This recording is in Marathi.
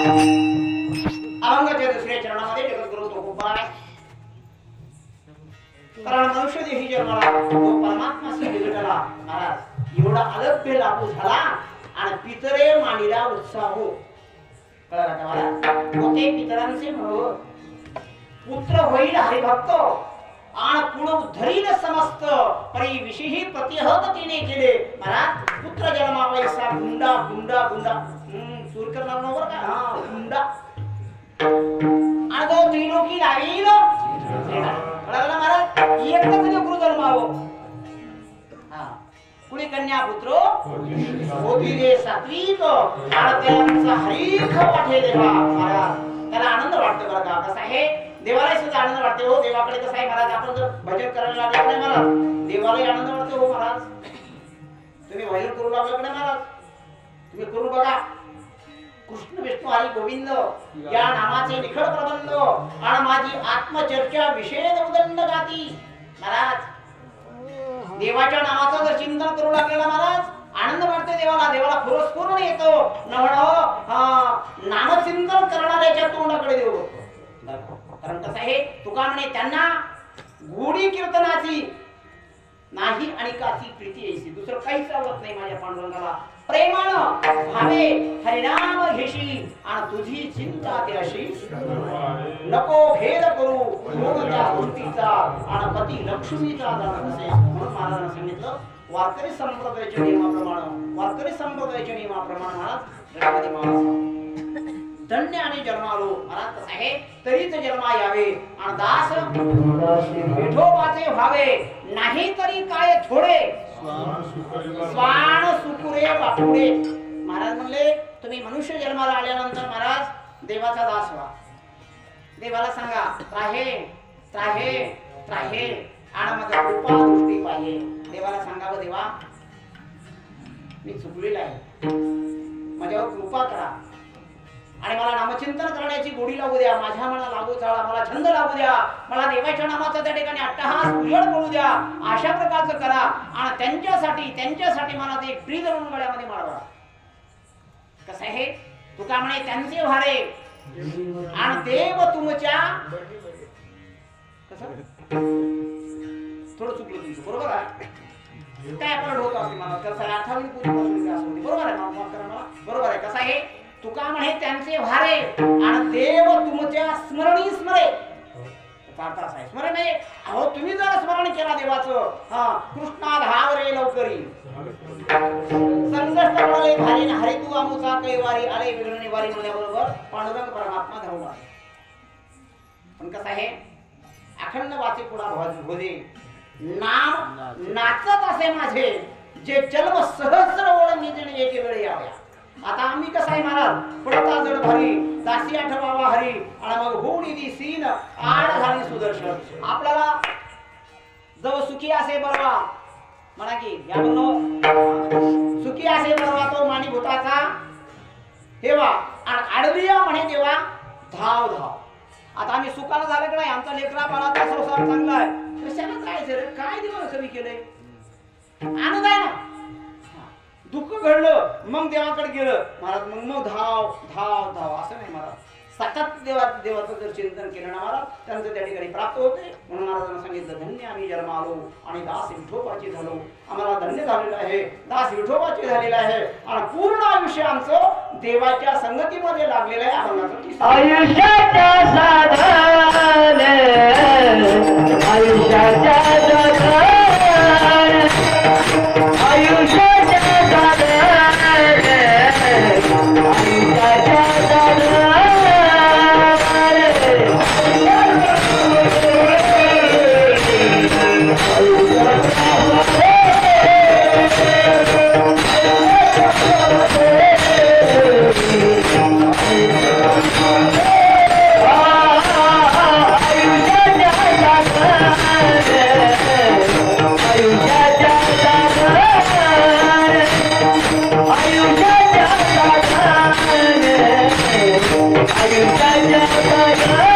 अभंगाच्या दुसऱ्या चरणामध्ये जगद्गुरु कारण मनुष्य देही जन्माला तो परमात्मा विघटला महाराज एवढा अलभ्य लागू झाला आणि पितरे मानिला उत्साह हो. कळलं का महाराज होते पितरांचे म्हणून पुत्र होईल हरिभक्त. आणि पुढे उद्धरील समस्त. परी विषयी प्रतिहत तिने केले. महाराज पुत्र जन्मावैसा गुंडा गुंडा गुंडा. हम्म, सूर करणार नव्हतं का हुंडा गुंडा आणि की त्रिलोकी लागील कळलं ना महाराज एकच लेकरू जन्मावं हा कुणी कन्या पुत्र होती रे सात्विक आणि त्यांचा हरीख पाठे देवा महाराज त्याला आनंद वाटतो बरं का कसं आहे देवाला सुद्धा आनंद वाटते हो देवाकडे कसं आहे महाराज आपण जर भजन करायला लागलो नाही महाराज देवालाही आनंद वाटतो हो महाराज तुम्ही भजन करू लागला की नाही महाराज तुम्ही करू बघा कृष्ण विष्णू हरी गोविंद या नामाचे निखळ प्रबंध आणि माझी आत्मचर्चा विषय उदंड गाती महाराज देवाच्या नामाचं जर चिंतन करू लागलेला महाराज आनंद वाटते देवाला. देवाला पुरस्करून येतो. नवण नामचिंतन करणाऱ्याच्या तोंडाकडे देव बघतो. कारण कसं आहे तुका म्हणे त्यांना गोडी कीर्तनाची नाही आणि काची प्रीती यायची. दुसरं काहीच आवडत नाही माझ्या पांडुरंगाला. प्रेमानं भावे हरिनाम घेशी आणि तुझी चिंता ते अशी. नको भेद करू भोग त्या गोष्टीचा आणि पती लक्ष्मीचा जाण असे म्हणून महाराजांना सांगितलं वारकरी संप्रदायाच्या नियमाप्रमाणे वारकरी संप्रदायाच्या नियमाप्रमाणे महाराज गणपती महाराज धन्य आणि जन्मालो महाराज कसं आहे तरीच जन्मा यावे आणि दास विठोबाचे व्हावे नाही तरी काय थोडे. सुकुरे बापुडे महाराज म्हणले तुम्ही मनुष्य जन्माला आल्यानंतर महाराज देवाचा दास व्हा. देवाला सांगा त्राहे त्राहे त्राहे आणि मग कृपा दृष्टी पाहिजे. देवाला सांगावं देवा मी चुकलेला आहे. माझ्यावर कृपा करा. आणि मला नामचिंतन करण्याची गोडी लागू द्या. माझ्या मला लागू चाळा मला छंद लागू द्या. मला देवाच्या नामाचा त्या ठिकाणी अट्टहास उजळ बोलू द्या. अशा प्रकारचं करा. आणि त्यांच्यासाठी त्यांच्यासाठी मला ते फ्री धरून गळ्यामध्ये मारवा. कसं आहे तुका म्हणे त्यांचे भारे आणि देव तुमच्या कसं? थोडं चुकलं तुमचं. बरोबर आहे? काय आपण होत असते मला कसं आहे अठ्ठावीस पूर्वीपासून बरोबर आहे? मला माफ करा मला. बरोबर आहे? कसं आहे? तुका म्हणे त्यांचे भारे आणि देव तुमच्या स्मरणी स्मरे. स्मरण आहे. अहो तुम्ही जर स्मरण केला देवाचं हा कृष्णा धाव रे लवकरी. संकष्ट पडले भारी हरे हरी तू आमुचा कैवारी आले विघ्न निवारी म्हणल्याबरोबर पांडुरंग परमात्मा धावून आले पण कसं आहे? अखंड वाचे पुढा भोजे नाम नाचत असे माझे जे जन्म सहस्र ओळ निजणे एके वेळी याव्या आता आम्ही कसं आहे महाराज? पडता जड भरी दासी आठवावा हरी आणि मग होऊन दी सीन आड झाली सुदर्शन. आपल्याला जव सुखी असे बरवा. म्हणा की या म्हणलो सुखी असे बरवा तो माणी भूताचा. हेवा आणि आडविया म्हणे तेव्हा धाव धाव. आता आम्ही सुखाला झालं की नाही? आमचा लेकरा बाळाचा संसार चांगला आहे. कशाला जायचं रे? काय देवाला कमी केलंय आनंद घडलं मग देवाकडे गेलं. महाराज मग मग धाव धाव धाव. असं नाही महाराज. सतत देवा देवाचं जर चिंतन केलं ना महाराज त्यांचं त्या ठिकाणी प्राप्त होते. म्हणून महाराजांना सांगितलं धन्य आम्ही जन्म आलो आणि दास विठोबाची झालो. आम्हाला धन्य झालेलं आहे. दास विठोबाची झालेलं आहे. आणि पूर्ण आयुष्य आमचं देवाच्या संगतीमध्ये लागलेलं आहे. अभंगाचं आयुष्याच्या साधन आयुष्याच्या Bye.